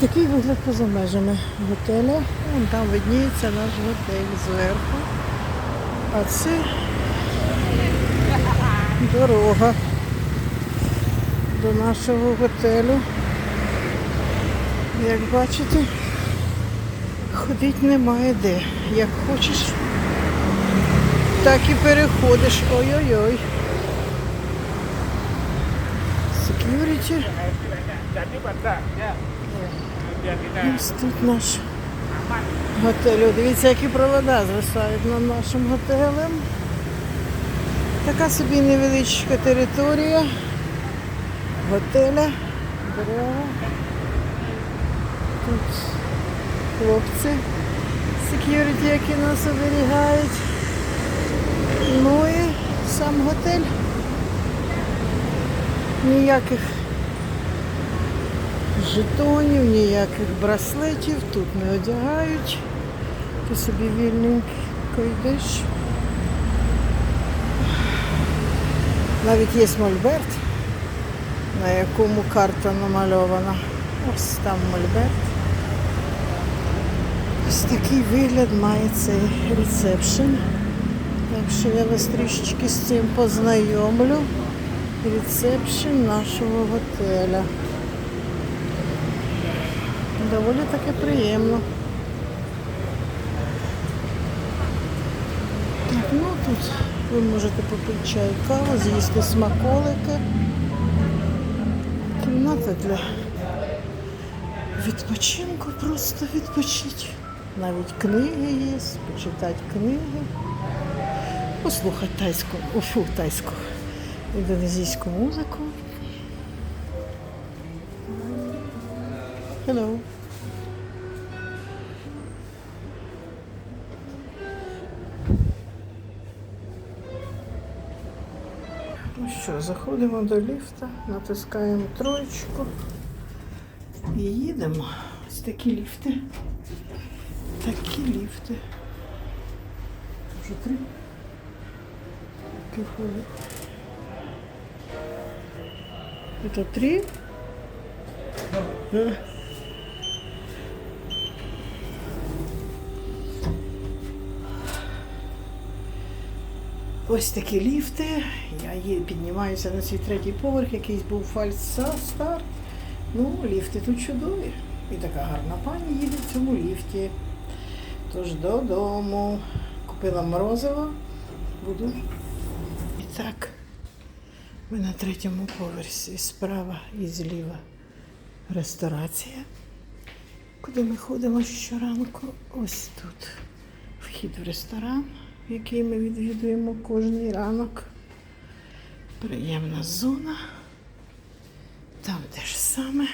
такий вигляд поза межами готеля. Вон там видніється наш готель зверху. А це дорога до нашого готелю. Як бачите, ходити немає де. Як хочеш, так і переходиш. Ой-ой-ой. Security. Ось тут наш готель. Дивіться, які провода звисають над нашим готелем. Така собі невеличка територія готеля. Дерева. Тут хлопці сек'юріті, які нас оберігають. Ну і сам готель. Ніяких жетонів, ніяких браслетів тут не одягають. Ти собі вільненько йдеш. Навіть є мольберт, на якому карта намальована. Ось там мольберт. Ось такий вигляд має цей ресепшн. Так що я вас трішечки з цим познайомлю. Ресепшн нашого готеля. Доволі таки приємно. Так, ну тут ви можете попити чай, каву, з'їсти смаколики. Кімната для відпочинку, просто відпочити. Навіть книги є, почитати книги, послухати тайську, уфу, тайську, індонезійську музику. Hello. Ну що, заходимо до ліфта, натискаємо троєчку і їдемо. Ось такі ліфти. Такі ліфти. Вже три. Такі ходять. Это три? Да. Ось такі ліфти. Я піднімаюся на свій третій поверх, якийсь був фальса старт. Ну, ліфти тут чудові. І така гарна пані їде в цьому ліфті. Тож додому. Купила морозиво. Буду. І так, ми на третьому поверсі. Справа і зліва ресторація. Куди ми ходимо щоранку? Ось тут вхід в ресторан, який ми відвідуємо кожний ранок. Приємна зона. Там те ж саме.